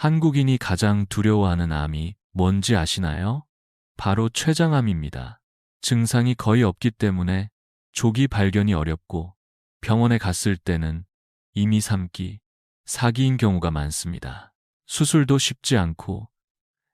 한국인이 가장 두려워하는 암이 뭔지 아시나요? 바로 췌장암입니다. 증상이 거의 없기 때문에 조기 발견이 어렵고 병원에 갔을 때는 이미 3기, 4기인 경우가 많습니다. 수술도 쉽지 않고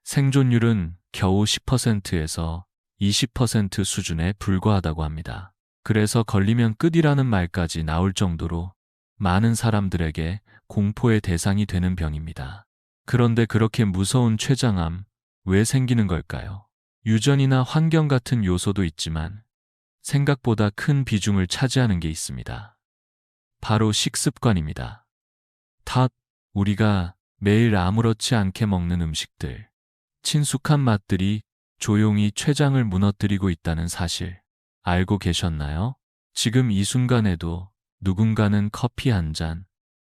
생존율은 겨우 10%에서 20% 수준에 불과하다고 합니다. 그래서 걸리면 끝이라는 말까지 나올 정도로 많은 사람들에게 공포의 대상이 되는 병입니다. 그런데 그렇게 무서운 췌장암 왜 생기는 걸까요? 유전이나 환경 같은 요소도 있지만 생각보다 큰 비중을 차지하는 게 있습니다. 바로 식습관입니다. 탓, 우리가 매일 아무렇지 않게 먹는 음식들, 친숙한 맛들이 조용히 췌장을 무너뜨리고 있다는 사실 알고 계셨나요? 지금 이 순간에도 누군가는 커피 한 잔,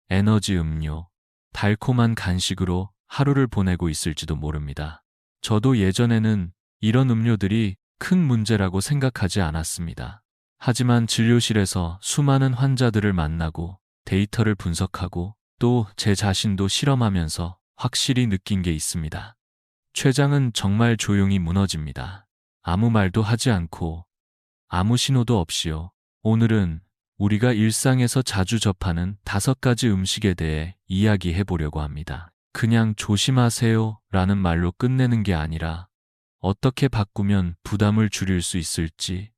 에너지 음료, 달콤한 간식으로 하루를 보내고 있을지도 모릅니다. 저도 예전에는 이런 음료들이 큰 문제라고 생각하지 않았습니다. 하지만 진료실에서 수많은 환자들을 만나고 데이터를 분석하고 또 제 자신도 실험하면서 확실히 느낀 게 있습니다. 췌장은 정말 조용히 무너집니다. 아무 말도 하지 않고 아무 신호도 없이요. 오늘은 우리가 일상에서 자주 접하는 다섯 가지 음식에 대해 이야기해 보려고 합니다. 그냥 조심하세요 라는 말로 끝내는 게 아니라 어떻게 바꾸면 부담을 줄일 수 있을지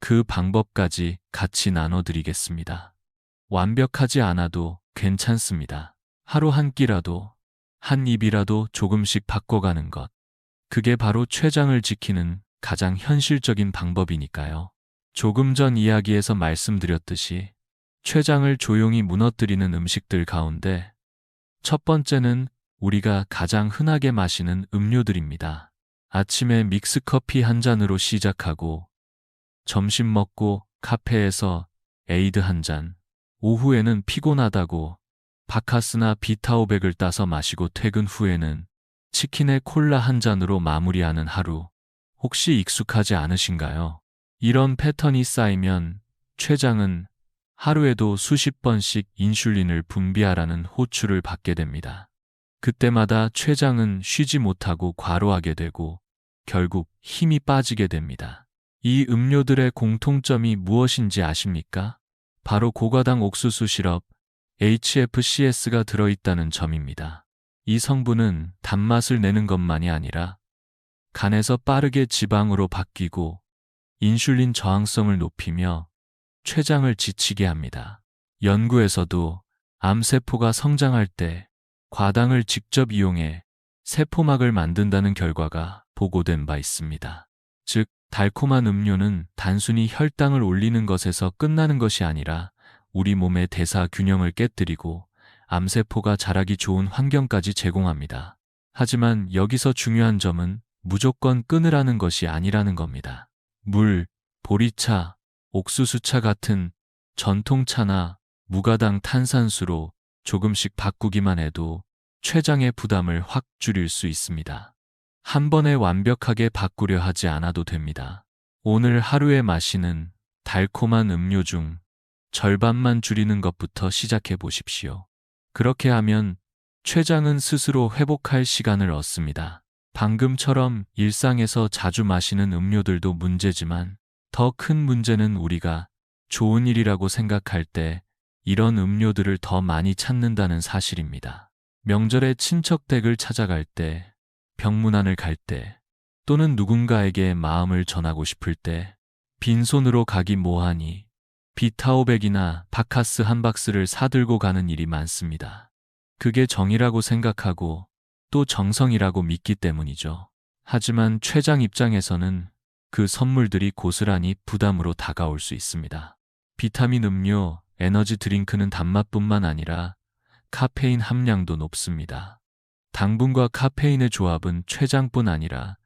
그 방법까지 같이 나눠드리겠습니다. 완벽하지 않아도 괜찮습니다. 하루 한 끼라도, 한 입이라도 조금씩 바꿔가는 것. 그게 바로 췌장을 지키는 가장 현실적인 방법이니까요. 조금 전 이야기에서 말씀드렸듯이 췌장을 조용히 무너뜨리는 음식들 가운데 첫 번째는 우리가 가장 흔하게 마시는 음료들입니다. 아침에 믹스커피 한 잔으로 시작하고 점심 먹고 카페에서 에이드 한 잔, 오후에는 피곤하다고 바카스나 비타오백을 따서 마시고 퇴근 후에는 치킨에 콜라 한 잔으로 마무리하는 하루. 혹시 익숙하지 않으신가요? 이런 패턴이 쌓이면 췌장은 하루에도 수십 번씩 인슐린을 분비하라는 호출을 받게 됩니다. 그때마다 췌장은 쉬지 못하고 과로하게 되고 결국 힘이 빠지게 됩니다. 이 음료들의 공통점이 무엇인지 아십니까? 바로 고가당 옥수수 시럽 HFCS가 들어있다는 점입니다. 이 성분은 단맛을 내는 것만이 아니라 간에서 빠르게 지방으로 바뀌고 인슐린 저항성을 높이며 췌장을 지치게 합니다. 연구에서도 암세포가 성장할 때 과당을 직접 이용해 세포막을 만든다는 결과가 보고된 바 있습니다. 즉, 달콤한 음료는 단순히 혈당을 올리는 것에서 끝나는 것이 아니라 우리 몸의 대사 균형을 깨뜨리고 암세포가 자라기 좋은 환경까지 제공합니다. 하지만 여기서 중요한 점은 무조건 끊으라는 것이 아니라는 겁니다. 물, 보리차, 옥수수차 같은 전통차나 무가당 탄산수로 조금씩 바꾸기만 해도 췌장의 부담을 확 줄일 수 있습니다. 한 번에 완벽하게 바꾸려 하지 않아도 됩니다. 오늘 하루에 마시는 달콤한 음료 중 절반만 줄이는 것부터 시작해 보십시오. 그렇게 하면 췌장은 스스로 회복할 시간을 얻습니다. 방금처럼 일상에서 자주 마시는 음료들도 문제지만 더 큰 문제는 우리가 좋은 일이라고 생각할 때 이런 음료들을 더 많이 찾는다는 사실입니다. 명절에 친척 댁을 찾아갈 때, 병문안을 갈 때, 또는 누군가에게 마음을 전하고 싶을 때, 빈손으로 가기 뭐하니 비타오백이나 바카스 한 박스를 사들고 가는 일이 많습니다. 그게 정이라고 생각하고 또 정성이라고 믿기 때문이죠. 하지만 최장 입장에서는 그 선물들이 고스란히 부담으로 다가올 수 있습니다. 비타민 음료, 에너지 드링크는 단맛뿐만 아니라 카페인 함량도 높습니다. 당분과 카페인의 조합은 췌장뿐 아니라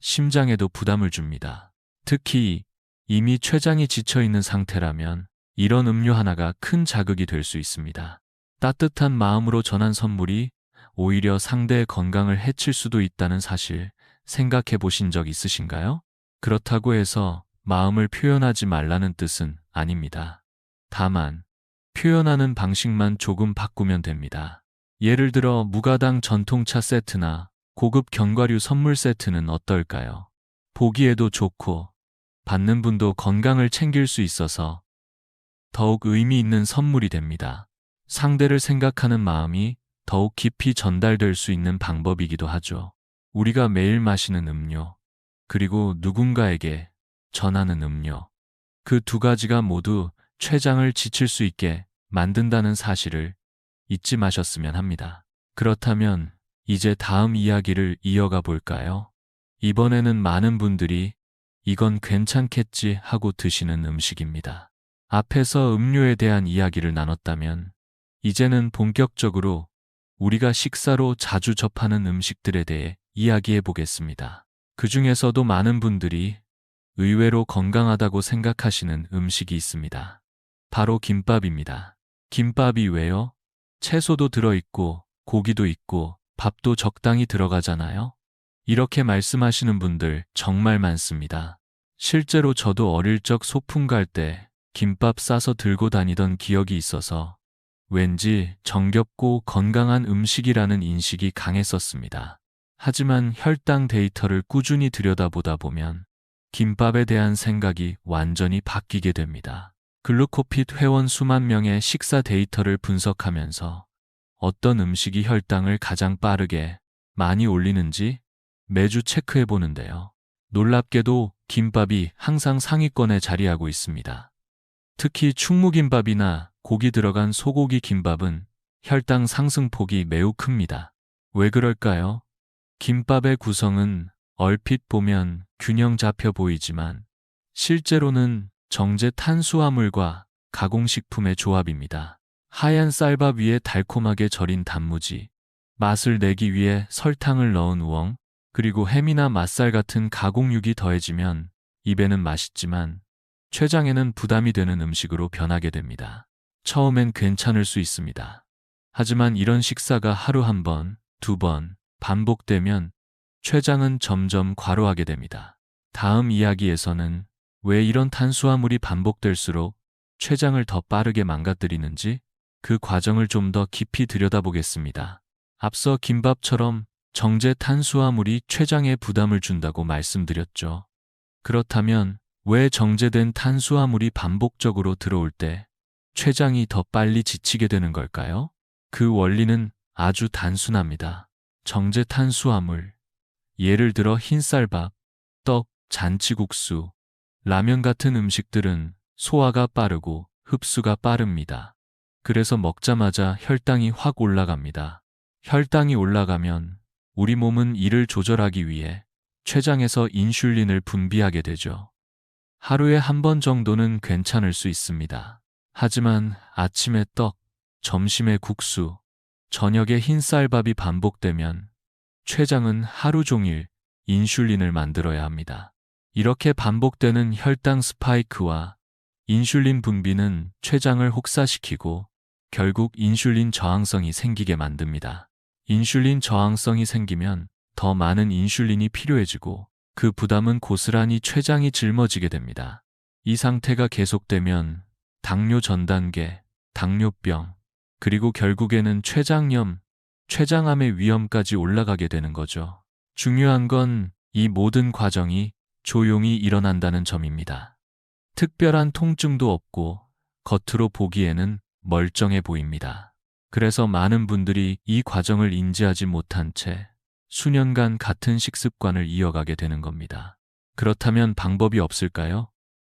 심장에도 부담을 줍니다. 특히 이미 췌장이 지쳐 있는 상태라면 이런 음료 하나가 큰 자극이 될 수 있습니다. 따뜻한 마음으로 전한 선물이 오히려 상대의 건강을 해칠 수도 있다는 사실 생각해 보신 적 있으신가요? 그렇다고 해서 마음을 표현하지 말라는 뜻은 아닙니다. 다만, 표현하는 방식만 조금 바꾸면 됩니다. 예를 들어 무가당 전통차 세트나 고급 견과류 선물 세트는 어떨까요? 보기에도 좋고 받는 분도 건강을 챙길 수 있어서 더욱 의미 있는 선물이 됩니다. 상대를 생각하는 마음이 더욱 깊이 전달될 수 있는 방법이기도 하죠. 우리가 매일 마시는 음료, 그리고 누군가에게 전하는 음료. 그 두 가지가 모두 췌장을 지칠 수 있게 만든다는 사실을 잊지 마셨으면 합니다. 그렇다면 이제 다음 이야기를 이어가 볼까요? 이번에는 많은 분들이 이건 괜찮겠지 하고 드시는 음식입니다. 앞에서 음료에 대한 이야기를 나눴다면 이제는 본격적으로 우리가 식사로 자주 접하는 음식들에 대해 이야기해 보겠습니다. 그 중에서도 많은 분들이 의외로 건강하다고 생각하시는 음식이 있습니다. 바로 김밥입니다. 김밥이 왜요? 채소도 들어있고 고기도 있고 밥도 적당히 들어가잖아요? 이렇게 말씀하시는 분들 정말 많습니다. 실제로 저도 어릴 적 소풍 갈 때 김밥 싸서 들고 다니던 기억이 있어서 왠지 정겹고 건강한 음식이라는 인식이 강했었습니다. 하지만 혈당 데이터를 꾸준히 들여다보다 보면 김밥에 대한 생각이 완전히 바뀌게 됩니다. 글루코핏 회원 수만 명의 식사 데이터를 분석하면서 어떤 음식이 혈당을 가장 빠르게 많이 올리는지 매주 체크해 보는데요. 놀랍게도 김밥이 항상 상위권에 자리하고 있습니다. 특히 충무김밥이나 고기 들어간 소고기 김밥은 혈당 상승폭이 매우 큽니다. 왜 그럴까요? 김밥의 구성은 얼핏 보면 균형 잡혀 보이지만 실제로는 정제 탄수화물과 가공식품의 조합입니다. 하얀 쌀밥 위에 달콤하게 절인 단무지, 맛을 내기 위해 설탕을 넣은 우엉, 그리고 햄이나 맛살 같은 가공육이 더해지면 입에는 맛있지만 췌장에는 부담이 되는 음식으로 변하게 됩니다. 처음엔 괜찮을 수 있습니다. 하지만 이런 식사가 하루 한 번, 두 번 반복되면 췌장은 점점 과로하게 됩니다. 다음 이야기에서는 왜 이런 탄수화물이 반복될수록 췌장을 더 빠르게 망가뜨리는지 그 과정을 좀 더 깊이 들여다보겠습니다. 앞서 김밥처럼 정제 탄수화물이 췌장에 부담을 준다고 말씀드렸죠. 그렇다면 왜 정제된 탄수화물이 반복적으로 들어올 때 췌장이 더 빨리 지치게 되는 걸까요? 그 원리는 아주 단순합니다. 정제 탄수화물, 예를 들어 흰쌀밥, 떡, 잔치국수, 라면 같은 음식들은 소화가 빠르고 흡수가 빠릅니다. 그래서 먹자마자 혈당이 확 올라갑니다. 혈당이 올라가면 우리 몸은 이를 조절하기 위해 췌장에서 인슐린을 분비하게 되죠. 하루에 한 번 정도는 괜찮을 수 있습니다. 하지만 아침에 떡, 점심에 국수, 저녁에 흰쌀밥이 반복되면 췌장은 하루 종일 인슐린을 만들어야 합니다. 이렇게 반복되는 혈당 스파이크와 인슐린 분비는 췌장을 혹사시키고 결국 인슐린 저항성이 생기게 만듭니다. 인슐린 저항성이 생기면 더 많은 인슐린이 필요해지고 그 부담은 고스란히 췌장이 짊어지게 됩니다. 이 상태가 계속되면 당뇨 전 단계, 당뇨병, 그리고 결국에는 췌장염, 췌장암의 위험까지 올라가게 되는 거죠. 중요한 건 이 모든 과정이 조용히 일어난다는 점입니다. 특별한 통증도 없고 겉으로 보기에는 멀쩡해 보입니다. 그래서 많은 분들이 이 과정을 인지하지 못한 채 수년간 같은 식습관을 이어가게 되는 겁니다. 그렇다면 방법이 없을까요?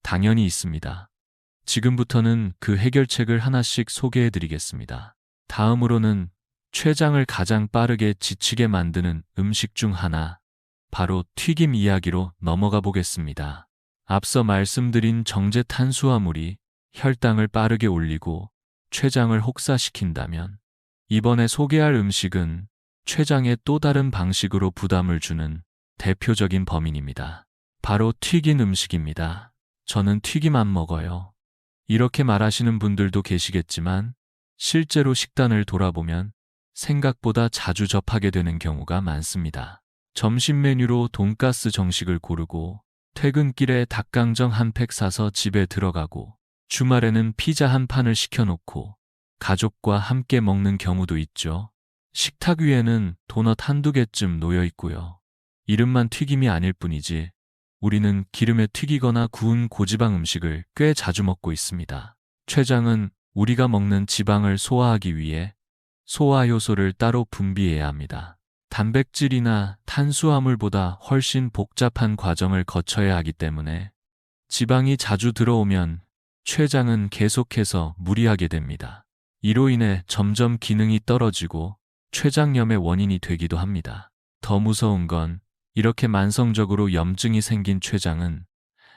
당연히 있습니다. 지금부터는 그 해결책을 하나씩 소개해 드리겠습니다. 다음으로는 췌장을 가장 빠르게 지치게 만드는 음식 중 하나, 바로 튀김 이야기로 넘어가 보겠습니다. 앞서 말씀드린 정제 탄수화물이 혈당을 빠르게 올리고 췌장을 혹사시킨다면 이번에 소개할 음식은 췌장에 또 다른 방식으로 부담을 주는 대표적인 범인입니다. 바로 튀긴 음식입니다. 저는 튀김 안 먹어요. 이렇게 말하시는 분들도 계시겠지만 실제로 식단을 돌아보면 생각보다 자주 접하게 되는 경우가 많습니다. 점심 메뉴로 돈가스 정식을 고르고 퇴근길에 닭강정 한 팩 사서 집에 들어가고 주말에는 피자 한 판을 시켜놓고 가족과 함께 먹는 경우도 있죠. 식탁 위에는 도넛 한두 개쯤 놓여 있고요. 이름만 튀김이 아닐 뿐이지 우리는 기름에 튀기거나 구운 고지방 음식을 꽤 자주 먹고 있습니다. 췌장은 우리가 먹는 지방을 소화하기 위해 소화 효소를 따로 분비해야 합니다. 단백질이나 탄수화물보다 훨씬 복잡한 과정을 거쳐야 하기 때문에 지방이 자주 들어오면 췌장은 계속해서 무리하게 됩니다. 이로 인해 점점 기능이 떨어지고 췌장염의 원인이 되기도 합니다. 더 무서운 건 이렇게 만성적으로 염증이 생긴 췌장은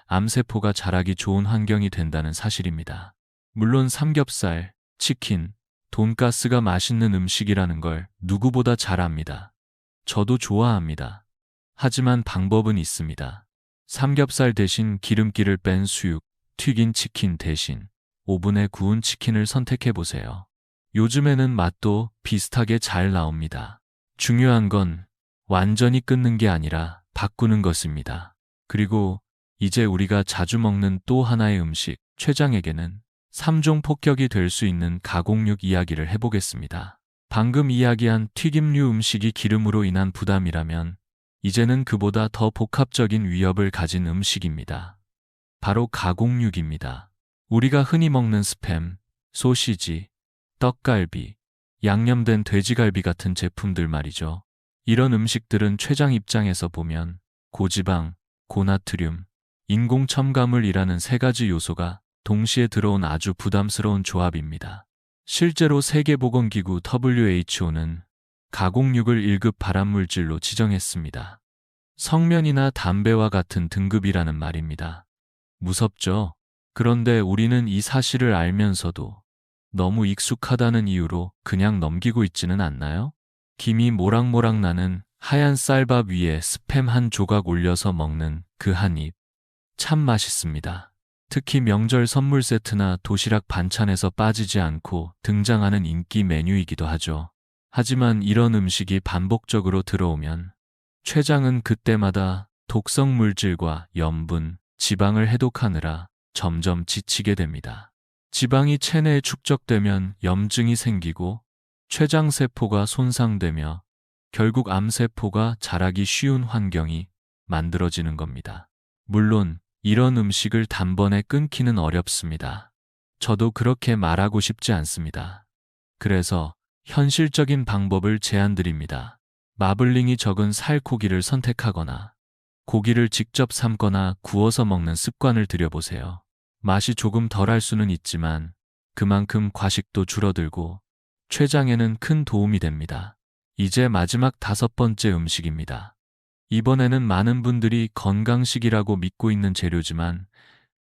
암세포가 자라기 좋은 환경이 된다는 사실입니다. 물론 삼겹살, 치킨, 돈가스가 맛있는 음식이라는 걸 누구보다 잘 압니다. 저도 좋아합니다. 하지만 방법은 있습니다. 삼겹살 대신 기름기를 뺀 수육, 튀긴 치킨 대신 오븐에 구운 치킨을 선택해 보세요. 요즘에는 맛도 비슷하게 잘 나옵니다. 중요한 건 완전히 끊는 게 아니라 바꾸는 것입니다. 그리고 이제 우리가 자주 먹는 또 하나의 음식, 췌장에게는 3종 폭격이 될 수 있는 가공육 이야기를 해보겠습니다. 방금 이야기한 튀김류 음식이 기름으로 인한 부담이라면 이제는 그보다 더 복합적인 위협을 가진 음식입니다. 바로 가공육입니다. 우리가 흔히 먹는 스팸, 소시지, 떡갈비, 양념된 돼지갈비 같은 제품들 말이죠. 이런 음식들은 췌장 입장에서 보면 고지방, 고나트륨, 인공 첨가물이라는 세 가지 요소가 동시에 들어온 아주 부담스러운 조합입니다. 실제로 세계보건기구 WHO는 가공육을 1급 발암물질로 지정했습니다. 성면이나 담배와 같은 등급이라는 말입니다. 무섭죠? 그런데 우리는 이 사실을 알면서도 너무 익숙하다는 이유로 그냥 넘기고 있지는 않나요? 김이 모락모락 나는 하얀 쌀밥 위에 스팸 한 조각 올려서 먹는 그 한 입. 참 맛있습니다. 특히 명절 선물 세트나 도시락 반찬에서 빠지지 않고 등장하는 인기 메뉴이기도 하죠. 하지만 이런 음식이 반복적으로 들어오면 췌장은 그때마다 독성 물질과 염분, 지방을 해독하느라 점점 지치게 됩니다. 지방이 체내에 축적되면 염증이 생기고 췌장세포가 손상되며 결국 암세포가 자라기 쉬운 환경이 만들어지는 겁니다. 물론 이런 음식을 단번에 끊기는 어렵습니다. 저도 그렇게 말하고 싶지 않습니다. 그래서 현실적인 방법을 제안드립니다. 마블링이 적은 살코기를 선택하거나 고기를 직접 삶거나 구워서 먹는 습관을 들여보세요. 맛이 조금 덜할 수는 있지만 그만큼 과식도 줄어들고 췌장에는 큰 도움이 됩니다. 이제 마지막 다섯 번째 음식입니다. 이번에는 많은 분들이 건강식이라고 믿고 있는 재료지만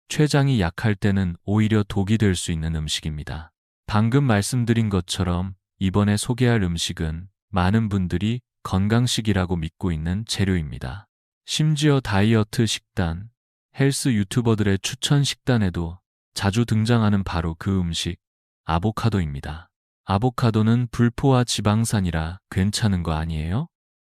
췌장이 약할 때는 오히려 독이 될 수 있는 음식입니다. 방금 말씀드린 것처럼 이번에 소개할 음식은 많은 분들이 건강식이라고 믿고 있는 재료입니다. 심지어 다이어트 식단, 헬스 유튜버들의 추천 식단에도 자주 등장하는 바로 그 음식, 아보카도입니다. 아보카도는 불포화 지방산이라 괜찮은 거 아니에요?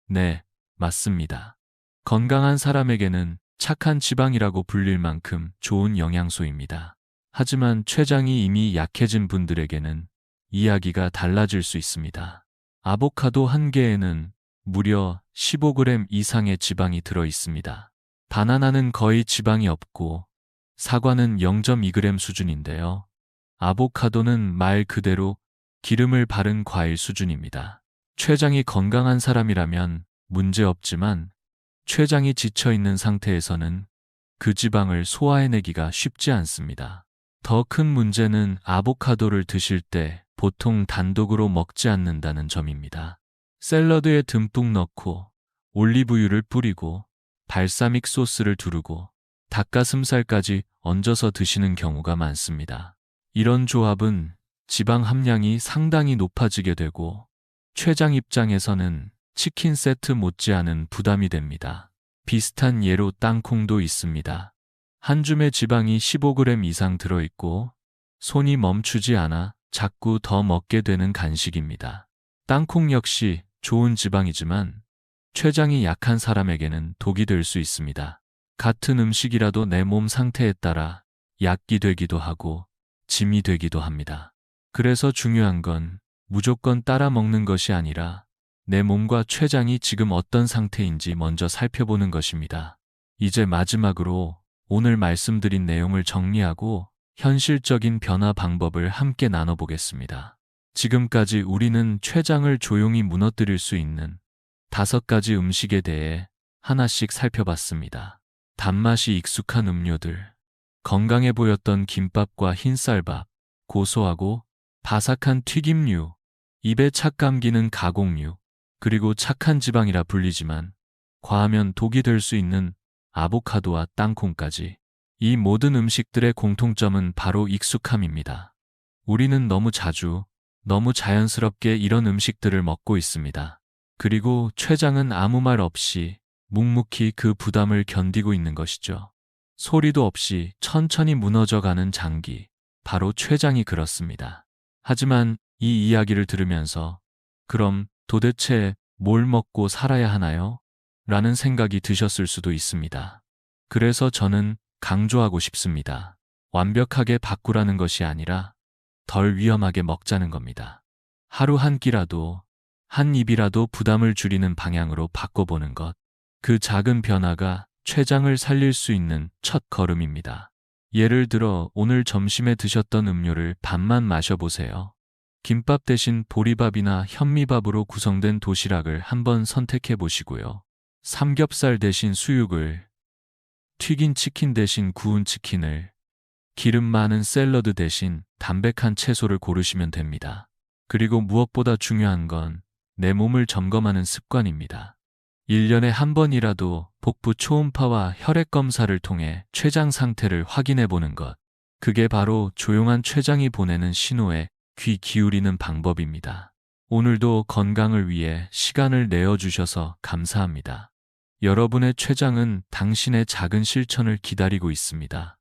네, 맞습니다. 건강한 사람에게는 착한 지방이라고 불릴 만큼 좋은 영양소입니다. 하지만 췌장이 이미 약해진 분들에게는 이야기가 달라질 수 있습니다. 아보카도 한 개에는 무려 15g 이상의 지방이 들어 있습니다. 바나나는 거의 지방이 없고 사과는 0.2g 수준인데요. 아보카도는 말 그대로 기름을 바른 과일 수준입니다. 췌장이 건강한 사람이라면 문제 없지만 췌장이 지쳐 있는 상태에서는 그 지방을 소화해내기가 쉽지 않습니다. 더 큰 문제는 아보카도를 드실 때 보통 단독으로 먹지 않는다는 점입니다. 샐러드에 듬뿍 넣고 올리브유를 뿌리고 발사믹 소스를 두르고 닭가슴살까지 얹어서 드시는 경우가 많습니다. 이런 조합은 지방 함량이 상당히 높아지게 되고 췌장 입장에서는 치킨 세트 못지않은 부담이 됩니다. 비슷한 예로 땅콩도 있습니다. 한 줌의 지방이 15g 이상 들어있고 손이 멈추지 않아 자꾸 더 먹게 되는 간식입니다. 땅콩 역시 좋은 지방이지만 췌장이 약한 사람에게는 독이 될 수 있습니다. 같은 음식이라도 내 몸 상태에 따라 약이 되기도 하고 짐이 되기도 합니다. 그래서 중요한 건 무조건 따라 먹는 것이 아니라 내 몸과 췌장이 지금 어떤 상태인지 먼저 살펴보는 것입니다. 이제 마지막으로 오늘 말씀드린 내용을 정리하고 현실적인 변화 방법을 함께 나눠보겠습니다. 지금까지 우리는 췌장을 조용히 무너뜨릴 수 있는 다섯 가지 음식에 대해 하나씩 살펴봤습니다. 단맛이 익숙한 음료들, 건강해 보였던 김밥과 흰쌀밥, 고소하고 바삭한 튀김류, 입에 착 감기는 가공류, 그리고 착한 지방이라 불리지만 과하면 독이 될 수 있는 아보카도와 땅콩까지 이 모든 음식들의 공통점은 바로 익숙함입니다. 우리는 너무 자주, 너무 자연스럽게 이런 음식들을 먹고 있습니다. 그리고 췌장은 아무 말 없이 묵묵히 그 부담을 견디고 있는 것이죠. 소리도 없이 천천히 무너져가는 장기, 바로 췌장이 그렇습니다. 하지만 이 이야기를 들으면서 그럼 도대체 뭘 먹고 살아야 하나요? 라는 생각이 드셨을 수도 있습니다. 그래서 저는 강조하고 싶습니다. 완벽하게 바꾸라는 것이 아니라 덜 위험하게 먹자는 겁니다. 하루 한 끼라도, 한 입이라도 부담을 줄이는 방향으로 바꿔보는 것. 그 작은 변화가 췌장을 살릴 수 있는 첫 걸음입니다. 예를 들어 오늘 점심에 드셨던 음료를 반만 마셔보세요. 김밥 대신 보리밥이나 현미밥으로 구성된 도시락을 한번 선택해 보시고요. 삼겹살 대신 수육을, 튀긴 치킨 대신 구운 치킨을, 기름 많은 샐러드 대신 담백한 채소를 고르시면 됩니다. 그리고 무엇보다 중요한 건 내 몸을 점검하는 습관입니다. 1년에 한 번이라도 복부 초음파와 혈액 검사를 통해 췌장 상태를 확인해 보는 것. 그게 바로 조용한 췌장이 보내는 신호에 귀 기울이는 방법입니다. 오늘도 건강을 위해 시간을 내어주셔서 감사합니다. 여러분의 췌장은 당신의 작은 실천을 기다리고 있습니다.